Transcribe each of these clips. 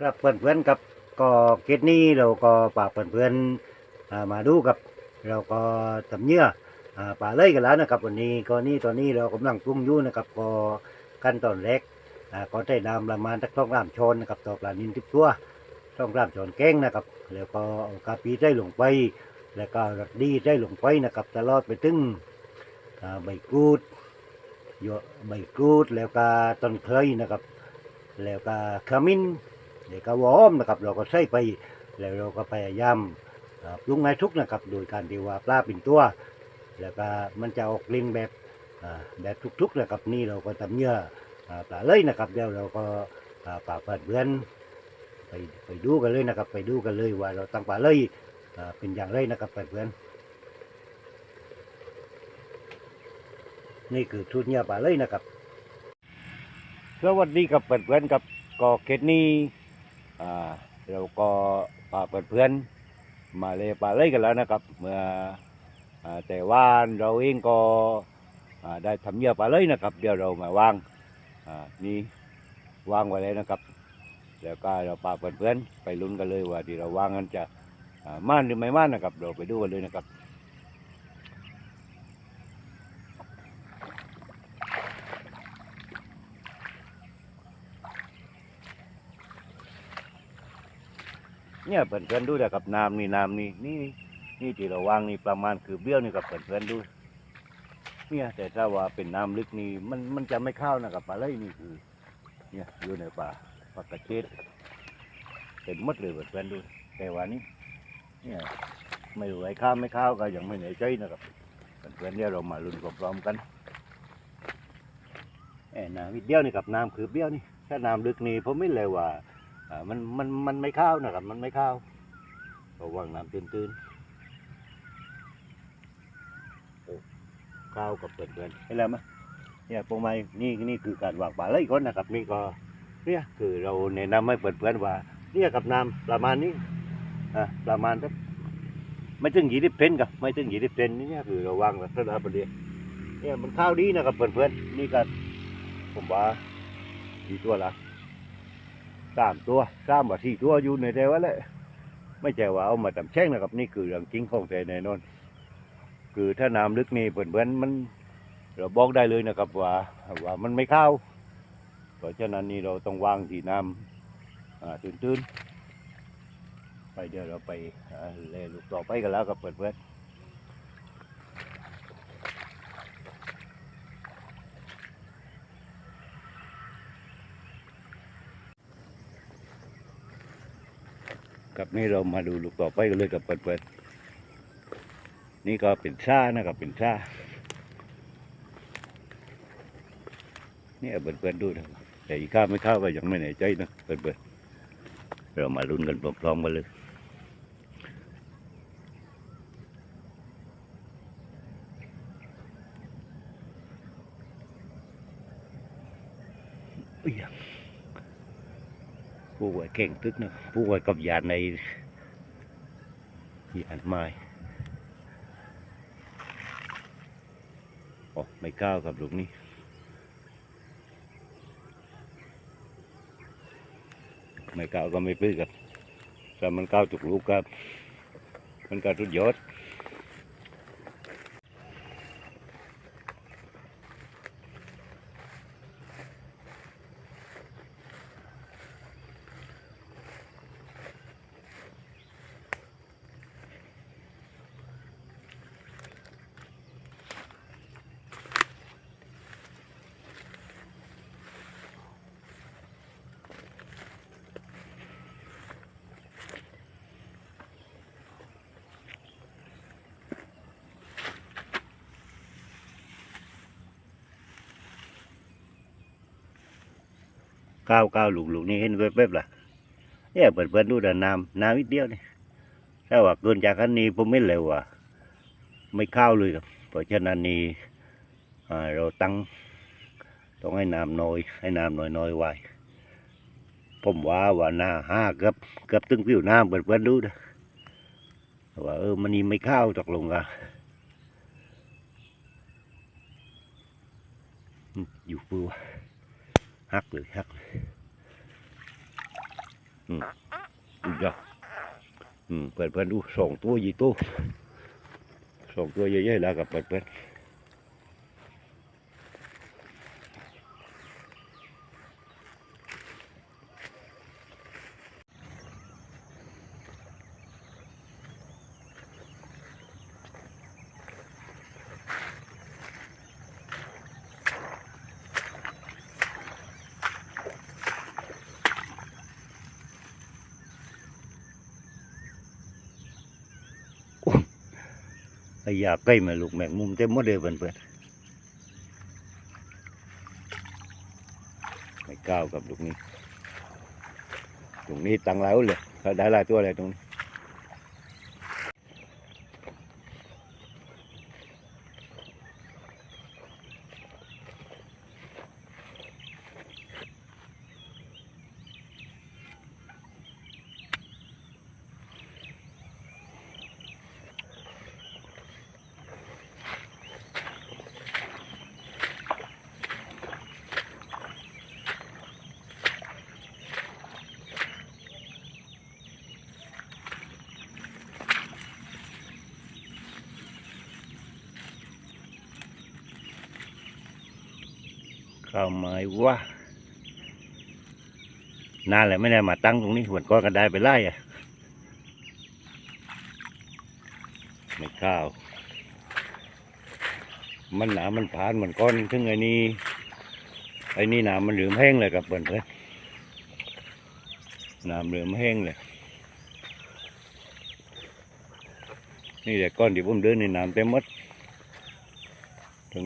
ครับเพื่อนๆกับก็เกตนี้เราก็ฝากเพื่อนๆอ่ามาดูกับ เราก็ทำเนื้อป่าเลยกันแล้วนะครับ วันนี้ก็นี่ตอนนี้เรากำลังปรุงยู่นะครับก็ขั้นตอนแรกก็ได้น้ำประมาณสักต้องรามชนนะครับต่อปลานินทิพตัวต้องรามชนแก้งนะครับ แล้วก็เอากะปิได้ลงไป แล้วก็รักดีได้ลงไปนะครับตลอดไปถึงใบกรูดโยใบกรูดแล้วก็ต้นเคยนะครับ แล้วก็ขมิ้น แล้วก็วอมนะครับ เราก็ใส่ไปแล้วเราก็พยายามปรุงให้ทุกนะครับ โดยการที่ว่าปลาเป็นตัว แล้วก็มันจะออกกลิ่นแบบแบบทุกๆนะครับนี่เราก็ทำเนื้ออ่าปลาเลยนะครับเดี๋ยวเราก็อ่าปลาเปิดเบือนไปไปดูกันเลยนะครับ ไปดูกันเลยว่าเราตั้งปลาเลยเป็นอย่างไรนะครับเปิดเบือนนี่คือชุดเนื้อปลาเลยนะครับ สวัสดีกับเพื่อนเบือนกับกอเกตนี้ อ่าเราก็พาเพื่อนเพื่อนๆมาเลยปาเลยกันแล้วนะครับ เมื่ออแต่ว่าเราเองก็ได้ทำเยื่อป่าเลยนะครับ เดี๋ยวเรามาวางนี่วางไว้เลยนะครับ แล้วก็เราพาเพื่อนเพื่อนๆไปลุ้นกันเลยว่าที่เราวางนั้นจะอ่าม่านหรือไม่ม่านนะครับ เราไปดูกันเลยนะครับ เนี่ยเพื่อนๆดูนะครับน้ำนี่น้ำนี่นี่นี่ที่เราวางนี่ประมาณคือเบี้ยวนี่กับเพื่อนๆดูเนี่ยแต่ถ้าว่าเป็นน้ำลึกนี่มันมันจะไม่เข้านะครับปลาไหลนี่คือ เนี่ยอยู่ในป่าปลากระเชดเป็นมดเลยเพื่อนๆดูแต่ว่านี่เนี่ยไม่รู้ไอ้ข้าวไม่ข้าวก็ยังไม่แน่ใจนะครับเพื่อนๆเนี่ยเรามาลุ้นพร้อมๆกันแอบน้ำนิดเดียวนี่กับน้ำคือเบี้ยวนี่ถ้าน้ำลึกนี่ผมไม่เลยว่าอ่า มันมันมันไม่เข้านะครับ มันไม่เข้าระวังน้ำตื้นๆโอ้เข้ากับเพื่อนๆเห็นแล้วไหมเนี่ยพวกไม้นี่นี่คือการวางปลาไหลก่อนนะครับ นี่ก็เนี่ยคือเราแนะนำให้เพื่อนๆว่าเนี่ยกับน้ำประมาณนี้อะประมาณสักไม่ถึงยี่สิบเซนกับไม่ถึงยี่สิบเซนนี่เนี่ยคือเราวางแบบระดับเดียวเนี่ยมันเข้าดีนะครับเพื่อนๆนี่ก็ผมว่าดีตัวละ สามตัวสามว่าสี่ตัวอยู่ในเดียวแหละไม่ใช่ว่าเอามาทำแช่งนะครับ นี่คือเรื่องจริงของแต่แน่นอน คือถ้าน้ำลึกนี่เพื่อนๆมันเราบอกได้เลยนะครับว่าว่ามันไม่เข้าเพราะฉะนั้นนี่เราต้องวางที่น้ำอ่าตื้นๆไปเดี๋ยวเราไปเล่ลูกต่อไปกันแล้วกับเพื่อนๆ กับนี่เรามาดูลูกต่อไปกันเลยกับเพื่อนๆนี่ก็เป็นซ่านะครับเป็นซ่าเนี่ยเปิดๆดูนะแต่อีกข้าไม่เข้าก็ยังไม่แน่ใจนะเปิดๆเรามาลุ้นกันพร้อมๆกันเลย ผู้ไว้เก่งตึกนะผู้ไว้กับยานในยานไม้โอ้ไม่ก้าวกับลูกนี้ไม่ก้าวก็ไม่ปื้อครับแต่มันก้าวถูกลูกครับ มันก็ทุดยอด ก้าวก้าวลูกลูกนี่เห็นแวบๆล่ะเนี่ยเปิดเปิดดูแต่น้ำน้ำนิดเดียวนี่ถ้าว่าเกินจากอันนี้ผมไม่เร็วอะไม่เข้าเลยครับเพราะฉะนั้นนี่เราตั้งต้องให้น้ำน้อย ให้น้ำน้อยน้อยไว้ผมว่าว่าหน้าห้าเกือบเกือบตึงผิวน้ำเปิดเปิดดูนะว่าเออมันนี่ไม่เข้าวตกลงกันอยู่ปู ฮักเลยฮักเลยอืมดูจ้ะอืมเปิดเปิดดูสองตัวยี่ตัวสองตัวเยอะๆแล้วกับเปิดเปิด ไอยาใกล้มาลูกแมงมุมเต็มหมดเลยเปิดเปิดไม่ก้าวกับลูกนี้ตรงนี้ตังแล้วเลยได้หลายตัวเลยตรงนี้ ข้าวไม้ว่านานเลยไม่ได้มาตั้งตรงนี้หวนก้อนก็ได้ไปไล่อะไม่ข้าว มันหนามันผ่านเหมันก้อนถึงไอ้นี่ไอ้นี่หนามันเหลือมแห้งเลยกับเพื่นเพื่อนน้ำเหลือมแห้งเลยนี่แหละก้อนที่ผมเดินในน้ำเต็มหมดถึง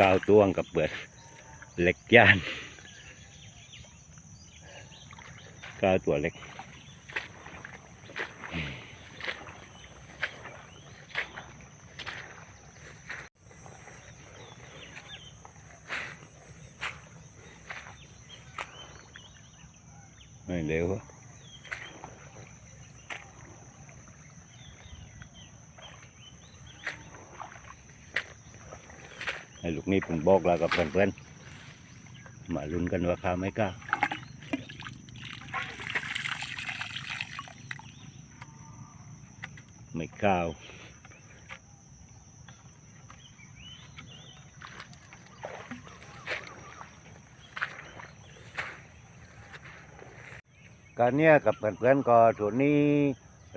กาวตวงกับเปิดเหล็กย่านกาวตัวเล็กไม่เร็วอะให้ ลูกนี้ผมบอกแล้วกับเพื่อนๆมาลุ้นกันว่าข้าไม่กล้าไม่ก้าวการเนี้ยกับเพื่อนๆก็ส่วนนี้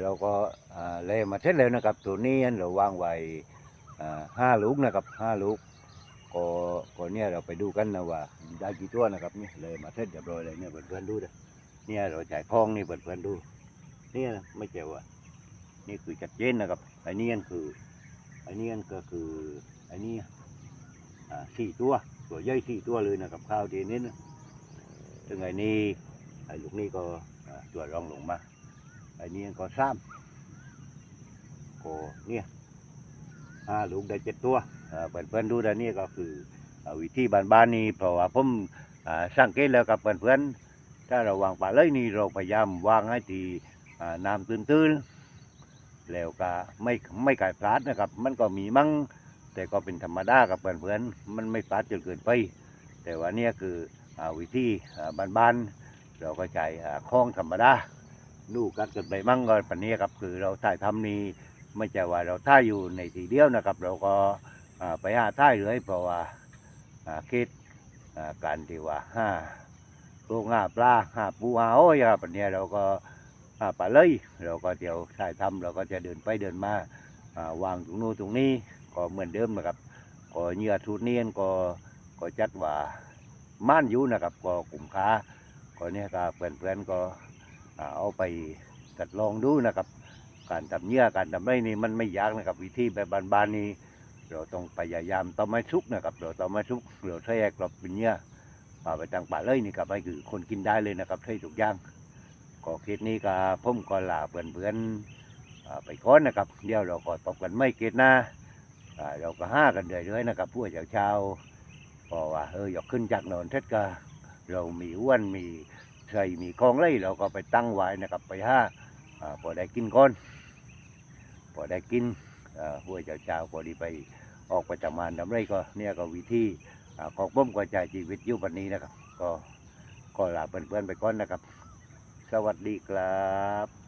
เราก็เล่มาเสร็จแล้วนะครับส่วนนี้เราวางไว้ห้าลูกนะครับห้าลูก เนี่ยเราไปดูกันนะว่าได้กี่ตัวนะครับนี่เลยมาเทสเรียบร้อยเลยเนี่ยเพื่อนๆดูนะเนี่ยเราจ่ายคล้องนี่เพื่อนๆดูเนี่ยนะไม่เจ๋วอะนี่คือชัดเจนนะครับไอ้นี่คือไอ้นี่ก็คือไอ้นี่อ่าสี่ตัวตัวใหญ่สี่ตัวเลยนะครับข้าวทีนี้นะถึงไอ้นี่ไอ้ลูกนี่ก็ตัวรองลงมาไอ้นี่ก็สามก็เนี่ยห้าลูกได้เจ็ดตัวเพื่อนๆดูด้านนี้ก็คือ วิธีบ้านๆนี่เพราะว่าผมอ่าสังเกตแล้วกับเพื่อนๆถ้าเราวางปลาเลยนี่เราพยายามวางให้ที่น้ำตื้นๆแล้วก็ไม่ไม่ไก่พลาดนะครับ มันก็มีมั่งแต่ก็เป็นธรรมดากับเพื่อนๆมันไม่พลาดจนเกินไป แต่ว่านี่คืออวิธีอ่าบ้านๆเราก็ใช้คล้องธรรมดาดูกันเกินไปมั่งก็ปันนี้ครับคือเราถ่ายทำนี่ไม่ใช่ว่าเราถ่ายอยู่ในทีเดียวนะครับ เราก็ไปหาถ่ายเลยเพราะว่า คิดการที่ว่าห้าโรงหาปลาหาปูหาโอ้ยครับปันนี้เราก็อาป่าเลยเราก็เดี๋ยวถ่ายทำเราก็จะเดินไปเดินมาวางตรงนู้นตรงนี้ก็เหมือนเดิมนะครับก็เหยื่อทุนเนียนก็ก็จัดว่าม่านอยู่นะครับ ก็กลุ่มค้าก็เนี่ยก็เพื่อนๆก็เอาไปตัดลองดูนะครับ การทำเหยื่อการทำไรนี่มันไม่ยากนะครับ วิธีแบบบานๆนี่ เราต้องพยายามต้องไม่ชุกนะครับเราต้องไม่ชุกเราใช้กรอบเป็นเหยื่อป่าไปทางป่าเลยนี่ครับไปคือคนกินได้เลยนะครับใช้ทุกอย่างก็คลิปนี้ก็ผมก็ลาเพื่อนๆอ่าไปก่อนนะครับ เดี๋ยวเราก็ตบกันไม่เกิดหน้าเราก็ห้ากันเรื่อยๆนะครับผู้เจ้าชาวพอว่าเอออยากขึ้นจากโนนเท็ดก็เรามีอ้วนมีใส่มีคองไล่เราก็ไปตั้งไว้นะครับไปห้าพอได้กินก้อนพอได้กิน หัวเจ้าๆพอดีไปออกประจำมานทำไรก็เนี่ยก็วิธีอของผมกระจายชีวิตอยู่วันนี้นะครับ ก็ก็ลาเพื่อนๆไปก่อนนะครับ สวัสดีครับ